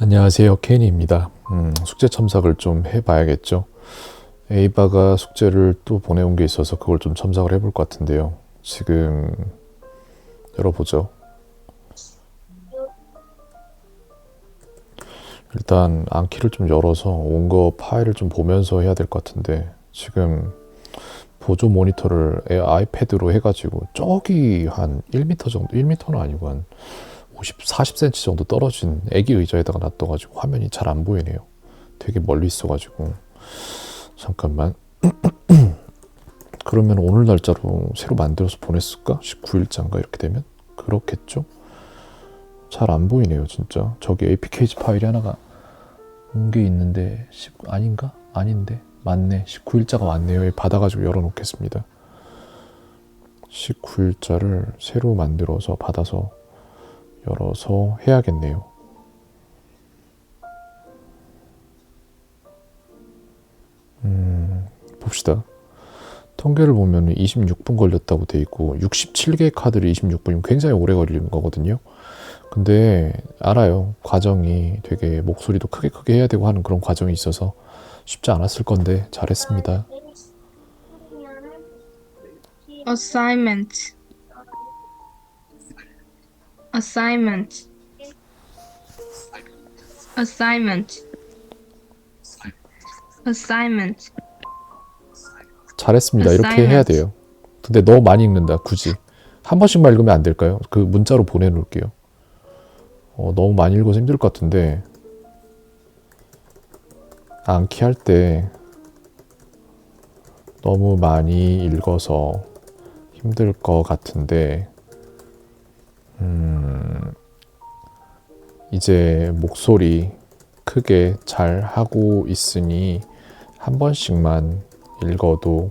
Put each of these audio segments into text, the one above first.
안녕하세요. 케니입니다. 음, 숙제 첨삭을 좀 해봐야겠죠. 에이바가 숙제를 또 보내온 게 있어서 그걸 좀 첨삭을 해볼 것 같은데요. 지금 열어보죠. 일단 안키를 좀 열어서 온 거 파일을 좀 보면서 해야 될 것 같은데 지금 보조 모니터를 애- 아이패드로 해가지고 저기 한 1m 정도, 1m는 아니고 한 50, 40cm 정도 떨어진 애기 의자에다가 놔둬가지고 화면이 잘 안 보이네요. 되게 멀리 있어가지고 잠깐만. 그러면 오늘 날짜로 새로 만들어서 보냈을까? 19일자인가 이렇게 되면 그렇겠죠? 잘 안 보이네요, 진짜. 저기 APKG 파일이 하나가 온 게 있는데 19 아닌가? 아닌데 맞네. 19일자가 왔네요. 받아가지고 열어놓겠습니다. 19일자를 새로 만들어서 받아서 열어서 해야겠네요. 음, 봅시다. 통계를 보면 26분 걸렸다고 돼 있고 67개 카드를 26분이면 굉장히 오래 걸리는 거거든요. 근데 알아요. 과정이 되게 목소리도 크게 크게 해야 되고 하는 그런 과정이 있어서 쉽지 않았을 건데 잘했습니다. assignment assignment assignment assignment 잘했습니다. 이렇게 해야. 돼요. 근데 너무 많이 읽는다. 굳이 한 번씩만 읽으면 안 될까요? 그 문자로 보내놓을게요. 어, 너무 많이 읽어서 힘들 것 같은데 암기 할 때 너무 많이 읽어서 힘들 것 같은데 음, 이제 목소리 크게 잘 하고 있으니 한 번씩만 읽어도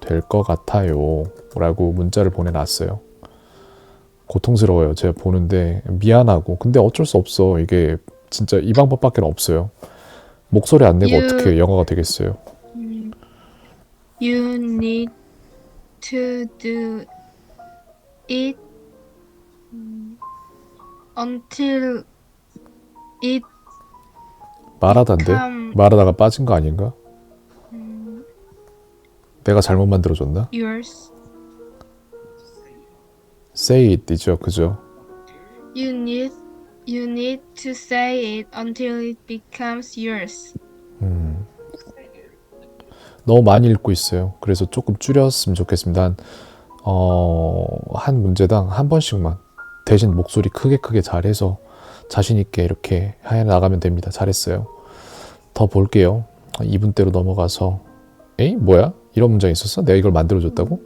될 것 같아요. 라고 문자를 보내놨어요. 고통스러워요. 제가 보는데 미안하고. 근데 어쩔 수 없어. 이게 진짜 이 방법밖에 없어요. 목소리 안 내고 You- 어떻게 영어가 되겠어요. you need to do it until it 말하던데? become 말하다가 빠진 거 아닌가? 내가 잘못 만들어줬나? yours Say it이죠. 그죠? you need you need to say it until it becomes yours 음. 너무 많이 읽고 있어요. 그래서 조금 줄였으면 좋겠습니다. 한, 어, 한 문제당 한 번씩만 대신 목소리 크게 크게 잘해서 자신 있게 이렇게 해 나가면 됩니다. 잘했어요. 더 볼게요. 2분대로 넘어가서 에이 뭐야? 이런 문장이 있었어? 내가 이걸 만들어줬다고?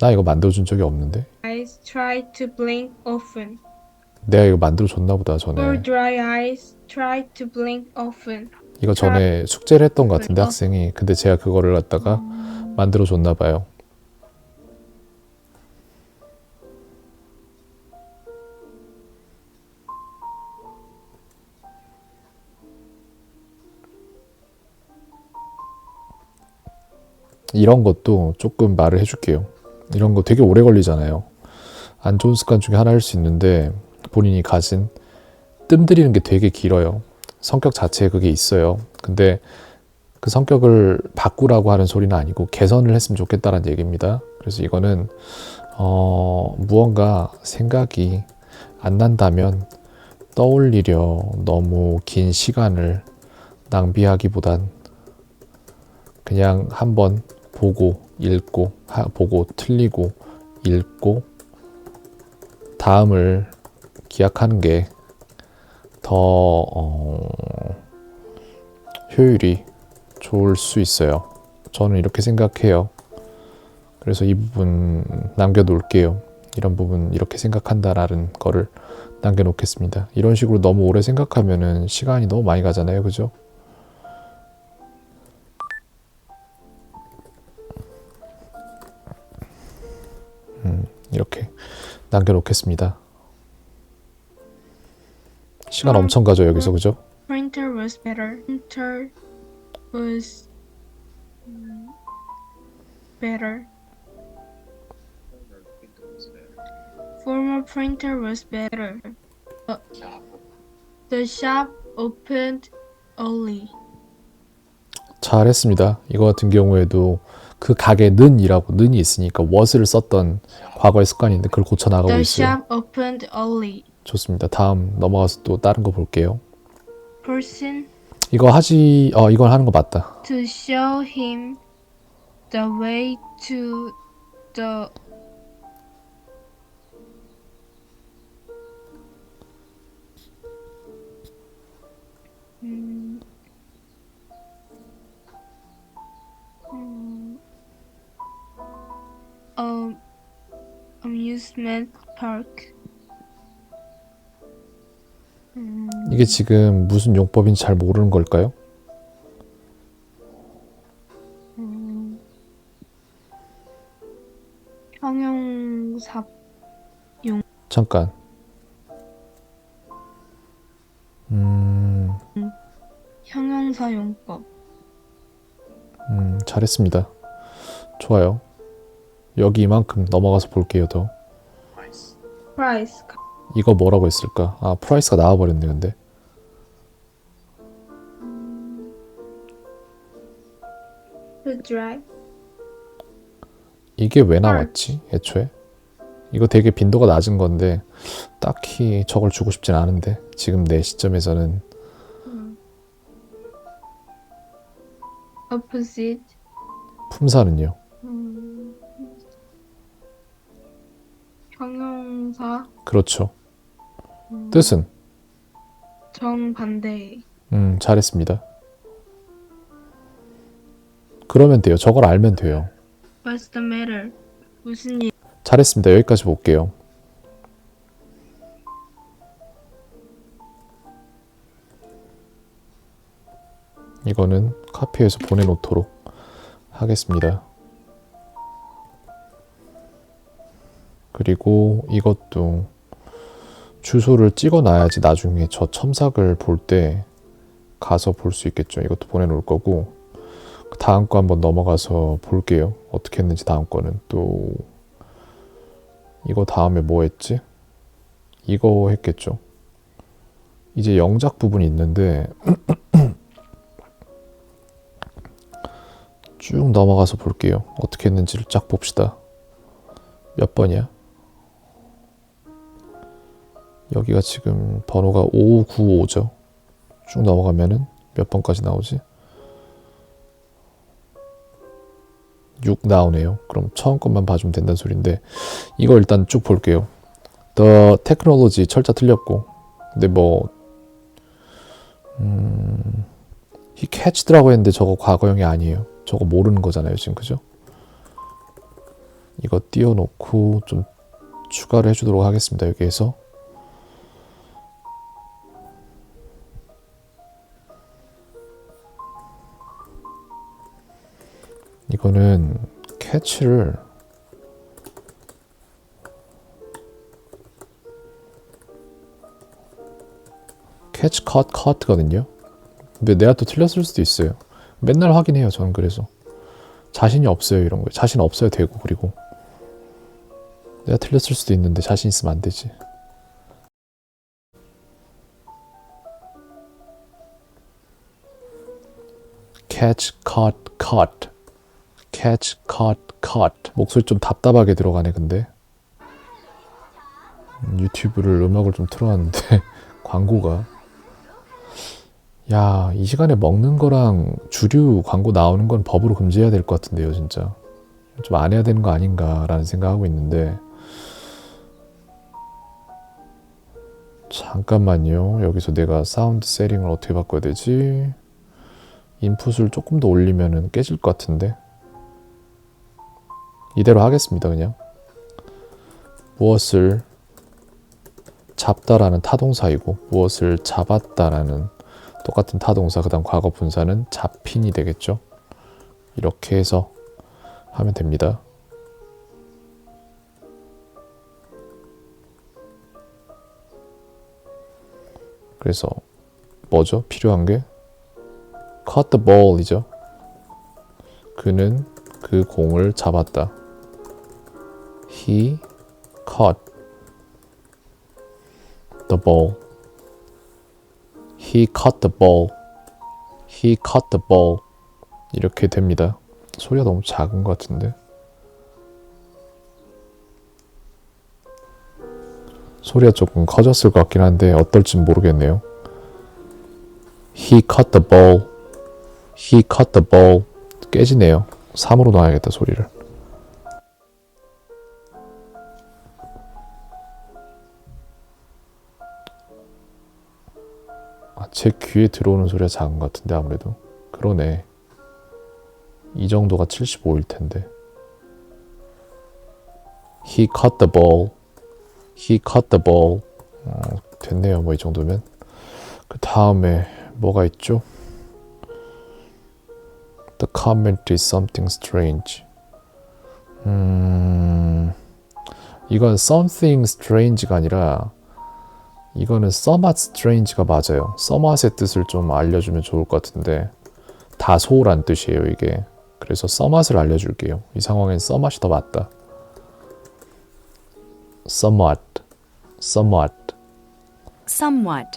나 이거 만들어준 적이 없는데. eyes try to blink often 내가 이거 만들어줬나 보다 전에. dry eyes try to blink often 이거 전에 숙제를 했던 것 같은데 어. 학생이. 근데 제가 그거를 갖다가 만들어줬나 봐요. 이런 것도 조금 말을 해줄게요. 이런 거 되게 오래 걸리잖아요. 안 좋은 습관 중에 하나일 수 있는데 본인이 가진 뜸 들이는 게 되게 길어요. 성격 자체에 그게 있어요. 근데 그 성격을 바꾸라고 하는 소리는 아니고 개선을 했으면 좋겠다는 얘기입니다. 그래서 이거는 어, 무언가 생각이 안 난다면 떠올리려 너무 긴 시간을 낭비하기보단 그냥 한번 보고 읽고 하- 보고 틀리고 읽고 다음을 기약하는 게더 어, 효율이 좋을 수 있어요. 저는 이렇게 생각해요. 그래서 이 부분 남겨놓을게요. 이런 부분 이렇게 생각한다라는 거를 남겨놓겠습니다. 이런 식으로 너무 오래 생각하면은 시간이 너무 많이 가잖아요. 그죠? 이렇게 남겨놓겠습니다. 시간 음. 엄청 가죠 여기서 그죠? Printer was better. Printer was mm, better. Former printer was better. The shop opened early. 잘했습니다. 이거 같은 경우에도 그 가게 는이라고 는이 있으니까 was를 썼던 과거의 습관인데 그걸 고쳐 나가고 The 있어요. shop opened early. 좋습니다. 다음 넘어가서 또 다른 거 볼게요. Person 이거 하지 어 이건 하는 거 맞다. to show him the way to the 음, 음, um, amusement park. 음, 이게 지금 무슨 용법인지 잘 모르는 걸까요? 음, 형용사 잠깐. 음, 형용사 용법. 음, 잘했습니다. 좋아요. 여기 이만큼 넘어가서 볼게요, 더. price 이거 뭐라고 했을까? 아, 프라이스가 나와버렸네, 근데. drive 이게 왜 나왔지? 애초에? 이거 되게 빈도가 낮은 건데 딱히 저걸 주고 싶진 않은데 지금 내 시점에서는 opposite 품사는요. 형용사 그렇죠. 음, 뜻은 정반대 음, 잘했습니다. 그러면 돼요. 저걸 알면 돼요. What's the matter? 무슨 일? 잘했습니다. 여기까지 볼게요. 이거는 카피해서 보내놓도록 하겠습니다. 그리고 이것도 주소를 찍어 놔야지 나중에 저 첨삭을 볼 때 가서 볼 수 있겠죠. 이것도 보내 놓을 거고 그 다음 거 한번 넘어가서 볼게요. 어떻게 했는지 다음 거는 또 이거 다음에 뭐 했지? 이거 했겠죠. 이제 영작 부분이 있는데 쭉 넘어가서 볼게요. 어떻게 했는지를 쫙 봅시다. 몇 번이야? 여기가 지금 번호가 595죠. 쭉 넘어가면은 몇 번까지 나오지? 6 나오네요. 그럼 처음 것만 봐주면 된다는 소린데 이거 일단 쭉 볼게요. The technology 철자 틀렸고 근데 뭐 음, he catched라고 했는데 저거 과거형이 아니에요. 저거 모르는 거잖아요, 지금 그죠? 이거 띄워놓고 좀 추가를 해주도록 하겠습니다. 여기에서 이거는 캐치를 캐치 컷 컷거든요. 근데 내가 또 틀렸을 수도 있어요. 맨날 확인해요. 저는 그래서 자신이 없어요 이런 거. 자신 없어야 되고 그리고 내가 틀렸을 수도 있는데 자신 있으면 안 되지. catch, caught, caught. Catch, caught, caught. 목소리 좀 답답하게 들어가네, 근데. 음, 유튜브를 음악을 좀 틀어놨는데, 광고가. 야, 이 시간에 먹는 거랑 주류 광고 나오는 건 법으로 금지해야 될 것 같은데요, 진짜. 좀 안 해야 되는 거 아닌가라는 생각하고 있는데. 잠깐만요. 여기서 내가 사운드 세팅을 어떻게 바꿔야 되지? 인풋을 조금 더 올리면은 깨질 것 같은데. 이대로 하겠습니다, 그냥. 무엇을 잡다라는 타동사이고, 무엇을 잡았다라는 똑같은 타동사, 그 다음 과거 분사는 잡힌이 되겠죠. 이렇게 해서 하면 됩니다. 그래서 뭐죠? 필요한 게 caught the ball이죠. 그는 그 공을 잡았다. He caught the ball. He caught the ball. He caught the ball. 이렇게 됩니다. 소리가 너무 작은 것 같은데. 소리가 조금 커졌을 것 같긴 한데 어떨진 모르겠네요. He caught the ball. He caught the ball. 깨지네요. 3으로 놔야겠다 소리를. 제 귀에 들어오는 소리가 작은 것 같은데 아무래도 그러네. 이 정도가 75일 텐데. He caught the ball. He caught the ball. 어, 됐네요. 뭐 이 정도면. 그 다음에 뭐가 있죠? The comment is something strange. 음, 이건 something strange가 아니라 이거는 somewhat strange가 맞아요. somewhat의 뜻을 좀 알려주면 좋을 것 같은데 다소란 뜻이에요 이게. 그래서 somewhat을 알려줄게요. 이 상황엔 somewhat이 더 맞다. somewhat, somewhat. somewhat,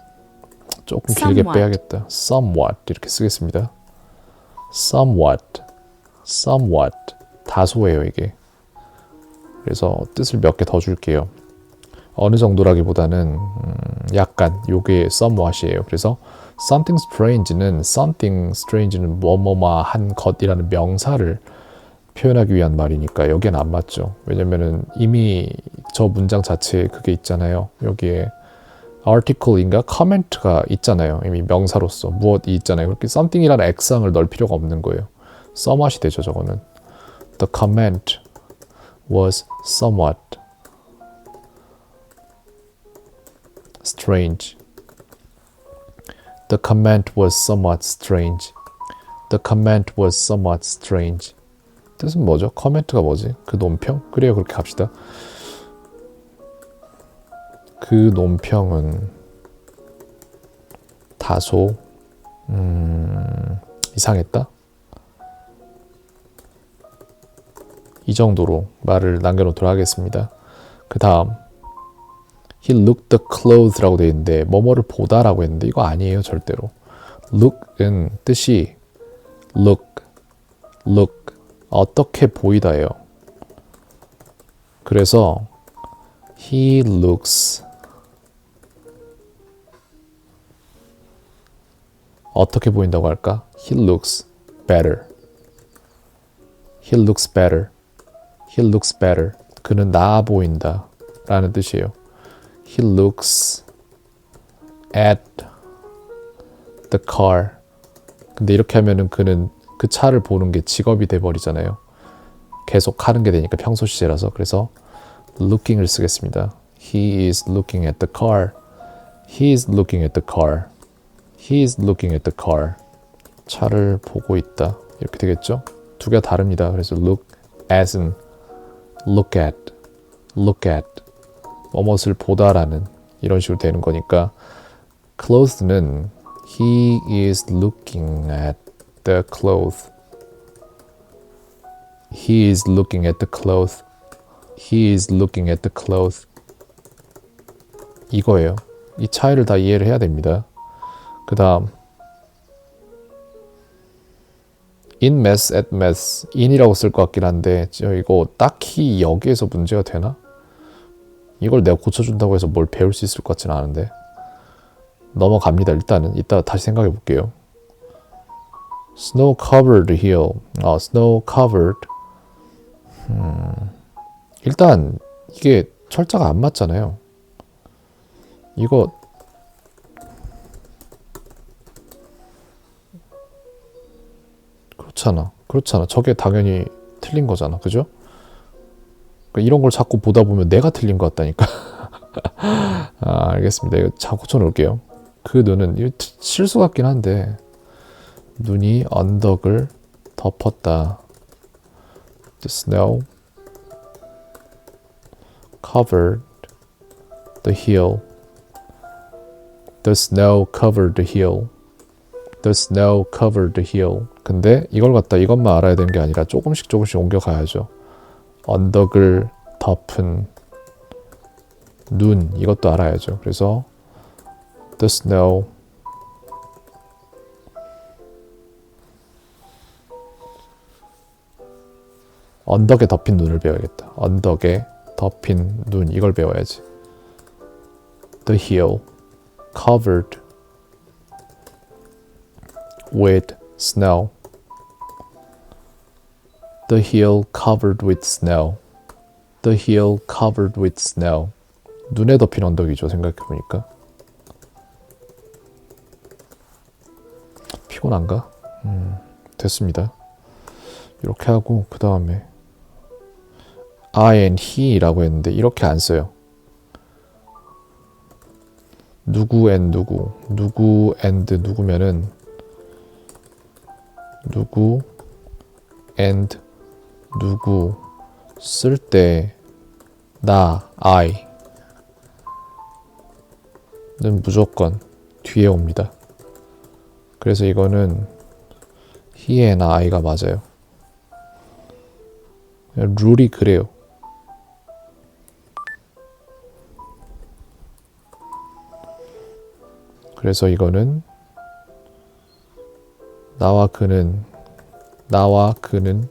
조금 길게 Somewhat. 빼야겠다. somewhat 이렇게 쓰겠습니다. somewhat, somewhat 다소예요 이게. 그래서 뜻을 몇 개 더 줄게요. 어느 정도라기보다는 음, 약간 요게 somewhat이에요. 그래서 something strange는 something strange는 뭐뭐뭐한 것이라는 명사를 표현하기 위한 말이니까 여기엔 안 맞죠. 왜냐면은 이미 저 문장 자체에 그게 있잖아요. 여기에 article인가 comment가 있잖아요. 이미 명사로서 무엇이 있잖아요. 그렇게 something이라는 액상을 넣을 필요가 없는 거예요. somewhat이 되죠, 저거는. The comment was somewhat strange. The comment was somewhat strange. The comment was somewhat strange. 뜻은 뭐죠? 커멘트가 뭐지? 그 논평? 그래요, 그렇게 갑시다. 그 논평은 다소 음, 이상했다. 이 정도로 말을 남겨놓도록 하겠습니다. 그 다음 He looked the clothes라고 되어 있는데 뭐뭐를 보다라고 했는데 이거 아니에요 절대로. look은 뜻이 look, look 어떻게 보이다예요. 그래서 he looks 어떻게 보인다고 할까? He looks better. He looks better. He looks better. 그는 나아 보인다. 라는 뜻이에요. He looks at the car. 근데 이렇게 하면은 그는 그 차를 보는 게 직업이 돼 버리잖아요. 계속 하는 게 되니까 평소 시제라서 그래서 looking을 쓰겠습니다. He is looking at the car. He is looking at the car. He is looking at the car. 차를 보고 있다. 이렇게 되겠죠? 두 개가 다릅니다. 그래서 look at은 look at, look at 뭐뭇을 보다라는 이런 식으로 되는 거니까 clothes는 he is looking at the cloth. He is looking at the cloth. He is looking at the cloth. 이거예요. 이 차이를 다 이해를 해야 됩니다. 그 다음 in mess at mess in이라고 쓸 것 같긴 한데 저 이거 딱히 여기에서 문제가 되나? 이걸 내가 고쳐준다고 해서 뭘 배울 수 있을 것 같지는 않은데. 넘어갑니다. 일단은 이따 다시 생각해 볼게요. Snow covered hill. 아 snow covered. 음, 일단 이게 철자가 안 맞잖아요. 이거 그렇잖아. 그렇잖아. 저게 당연히 틀린 거잖아. 그죠? 그러니까 이런 걸 자꾸 보다 보면 내가 틀린 것 같다니까 아, 알겠습니다. 이거 자 고쳐 놓을게요. 그 눈은 실수 같긴 한데 눈이 언덕을 덮었다. The snow covered the hill. The snow covered the hill. The snow covered the hill. 근데 이걸 갖다 이것만 알아야 되는 게 아니라 조금씩 조금씩 옮겨가야죠. 언덕을 덮은 눈 이것도 알아야죠. 그래서 the snow 언덕에 덮인 눈을 배워야겠다. 언덕에 덮인 눈 이걸 배워야지. The hill covered with snow. The hill covered with snow. The hill covered with snow. 눈에 덮인 언덕이죠. 생각해 보니까. 피곤한가? 음, 됐습니다. 이렇게 하고 그 다음에 I and he라고 했는데 이렇게 안 써요. 누구 and 누구, 누구 and 누구면은 누구 and 누구 쓸때 나, I 는 무조건 뒤에 옵니다. 그래서 이거는 he and I가 맞아요. 룰이 그래요. 그래서 이거는 나와 그는 나와 그는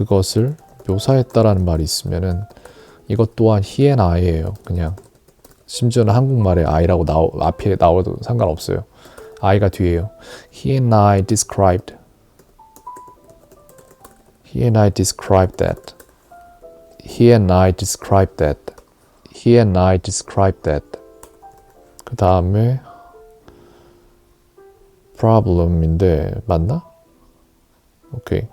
그것을 묘사했다라는 말이 있으면은 이것 또한 and I예요. 그냥 심지어는 한국말에 I라고 나오, 앞에 나와도 상관없어요. I가 뒤에요. He and I described. He and I described that. He and I described that. He and I described that. 그 다음에 problem인데 맞나? 오케이.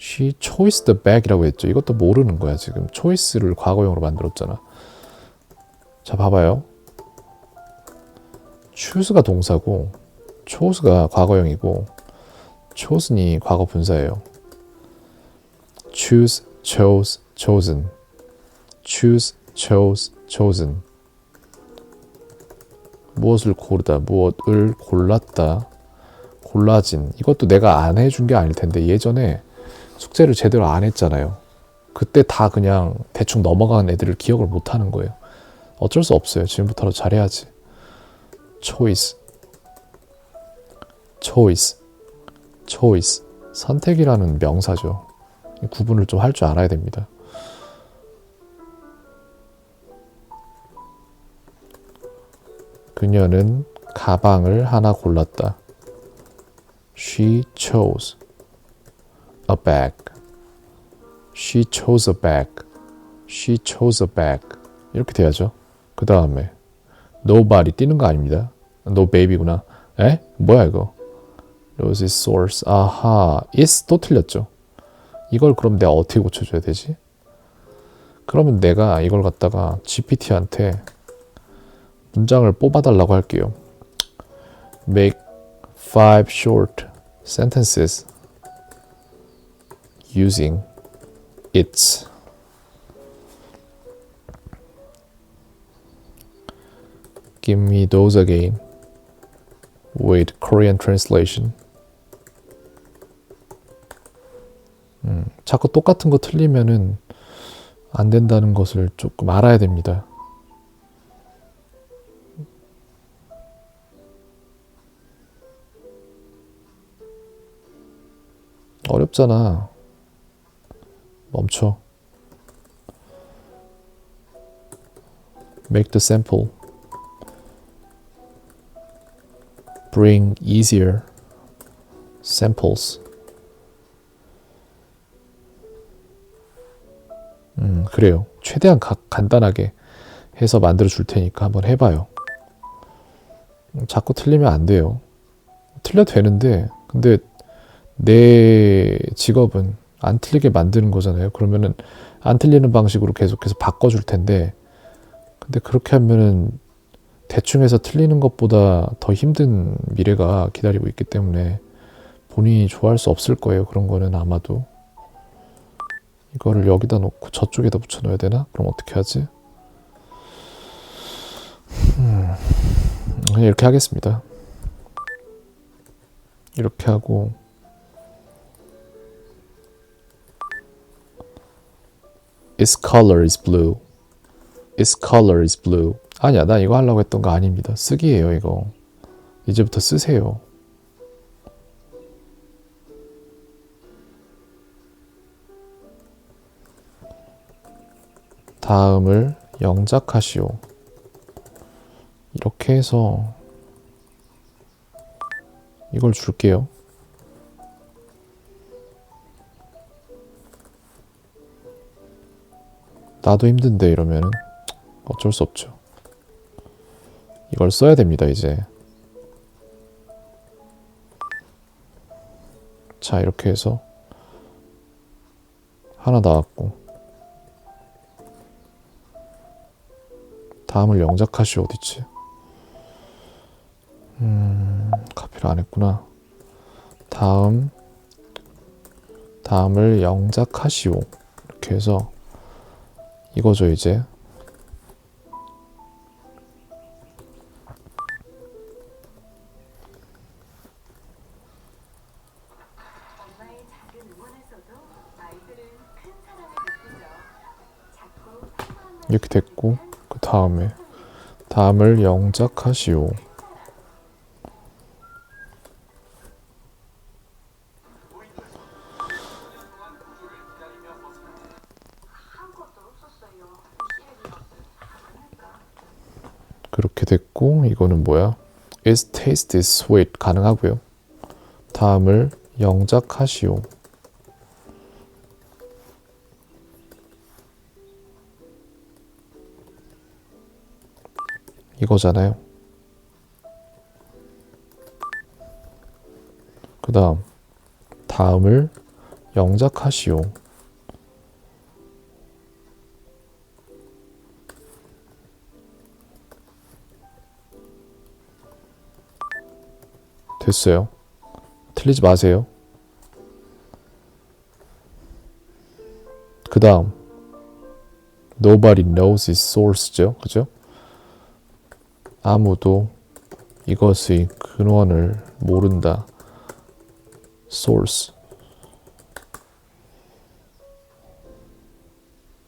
She chose the bag이라고 했죠. 이것도 모르는 거야 지금. choice를 과거형으로 만들었잖아. 자 봐봐요. choose가 동사고 chose가 과거형이고 chosen이 과거 분사예요. choose, chose, chosen. choose, chose, chosen. 무엇을 고르다, 무엇을 골랐다, 골라진. 이것도 내가 안 해준 게 아닐 텐데 예전에 숙제를 제대로 안 했잖아요. 그때 다 그냥 대충 넘어간 애들을 기억을 못 하는 거예요. 어쩔 수 없어요. 지금부터라도 잘해야지. choice, choice, choice. 선택이라는 명사죠. 이 구분을 좀 할 줄 알아야 됩니다. 그녀는 가방을 하나 골랐다. She chose a bag. She chose a bag. She chose a bag. 이렇게 돼야죠. 그 다음에 nobody 뛰는 거 아닙니다. no baby구나. 에? 뭐야 이거? Rose source. 아하. is 또 틀렸죠. 이걸 그럼 내가 어떻게 고쳐줘야 되지? 그러면 내가 이걸 갖다가 GPT한테 문장을 뽑아달라고 할게요. Make five short sentences using its. Give me those again with Korean translation. 음, 자꾸 똑같은 거 틀리면은 안 된다는 것을 조금 알아야 됩니다. 어렵잖아. 멈춰. Make the sample. Bring easier samples. 음, 그래요. 최대한 가, 간단하게 해서 만들어 줄 테니까 한번 해봐요. 음, 자꾸 틀리면 안 돼요. 틀려도 되는데, 근데 내 직업은 안 틀리게 만드는 거잖아요. 그러면은 안 틀리는 방식으로 계속해서 바꿔줄 텐데, 근데 그렇게 하면은 대충 해서 틀리는 것보다 더 힘든 미래가 기다리고 있기 때문에 본인이 좋아할 수 없을 거예요. 그런 거는 아마도. 이거를 여기다 놓고 저쪽에다 붙여 넣어야 되나? 그럼 어떻게 하지? 음, 이렇게 하겠습니다. 이렇게 하고 Its color is blue. Its color is blue. 아니야, 나 이거 하려고 했던 거 아닙니다. 쓰기예요, 이거. 이제부터 쓰세요. 다음을 영작하시오. 이렇게 해서 이걸 줄게요. 나도 힘든데 이러면은 어쩔 수 없죠. 이걸 써야 됩니다, 이제. 자, 이렇게 해서 하나 나왔고 다음을 영작하시오 어딨지? 음, 카피를 안 했구나. 다음 다음을 영작하시오. 이렇게 해서 이거죠, 이제. 이렇게 됐고 그 다음에 다음을 영작하시오. 됐고 이거는 뭐야? Its taste is sweet 가능하고요. 다음을 영작하시오. 이거잖아요. 그 다음 다음을 영작하시오. 됐어요. 틀리지 마세요. 그 다음 Nobody knows its source죠. 그죠? 아무도 이것의 근원을 모른다. source.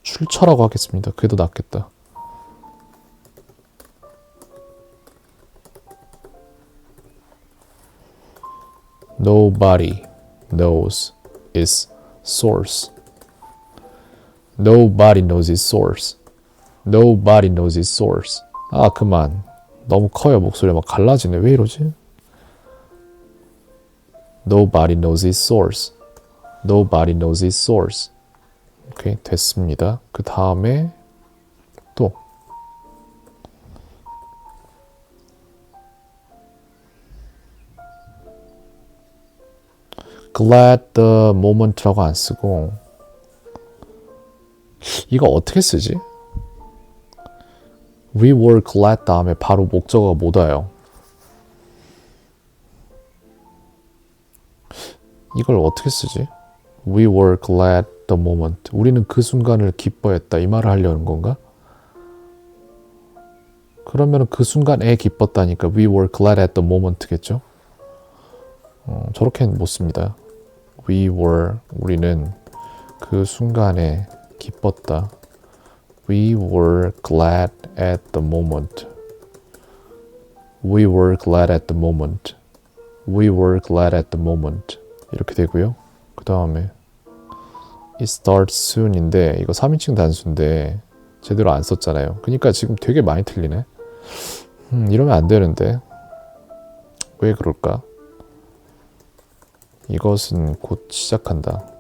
출처라고 하겠습니다. 그게 더 낫겠다. Nobody knows its source. Nobody knows its source. Nobody knows its source. 아, 그만. 너무 커요. 목소리가 막 갈라지네. 왜 이러지? Nobody knows its source. Nobody knows its source. 오케이, 됐습니다. 그 다음에 glad the moment라고 안 쓰고 이거 어떻게 쓰지? We were glad 다음에 바로 목적어가 못 와요. 이걸 어떻게 쓰지? We were glad the moment. 우리는 그 순간을 기뻐했다. 이 말을 하려는 건가? 그러면 그 순간에 기뻤다니까 We were glad at the moment겠죠? 어, 저렇게는 못 씁니다. We were 우리는 그 순간에 기뻤다. We were glad at the moment. We were glad at the moment. We were glad at the moment. 이렇게 되고요. 그 다음에 It starts soon인데 이거 3인칭 단수인데 제대로 안 썼잖아요. 그러니까 지금 되게 많이 틀리네. 음, 이러면 안 되는데 왜 그럴까? 이것은 곧 시작한다.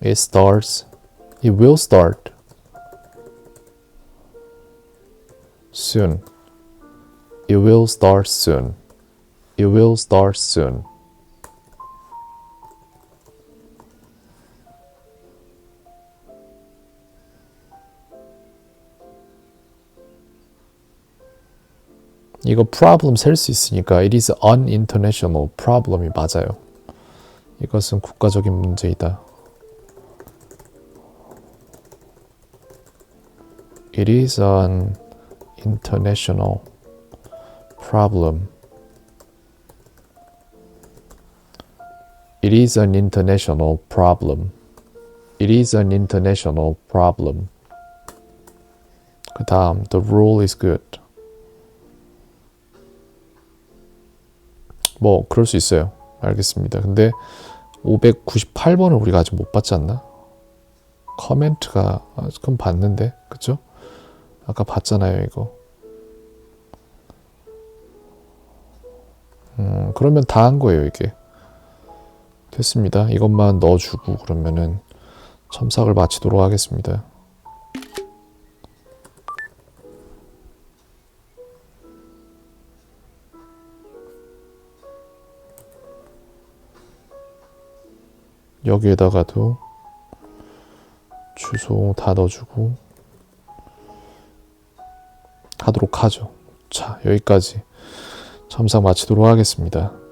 It starts. It will start. Soon. It will start soon. It will start soon. 이거 problem 셀 수 있으니까 it is an international problem이 맞아요. 이것은 국가적인 문제이다. It is an international problem. It is an international problem. It is an international problem. 그 다음, the rule is good. 뭐, 그럴 수 있어요. 알겠습니다. 근데 598번을 우리가 아직 못 봤지 않나? 커멘트가 아, 그럼 봤는데 그쵸? 아까 봤잖아요 이거. 음, 그러면 다 한 거예요 이게. 됐습니다. 이것만 넣어주고 그러면은 첨삭을 마치도록 하겠습니다. 여기에다가도 주소 다 넣어주고 하도록 하죠. 자, 여기까지 첨삭 마치도록 하겠습니다.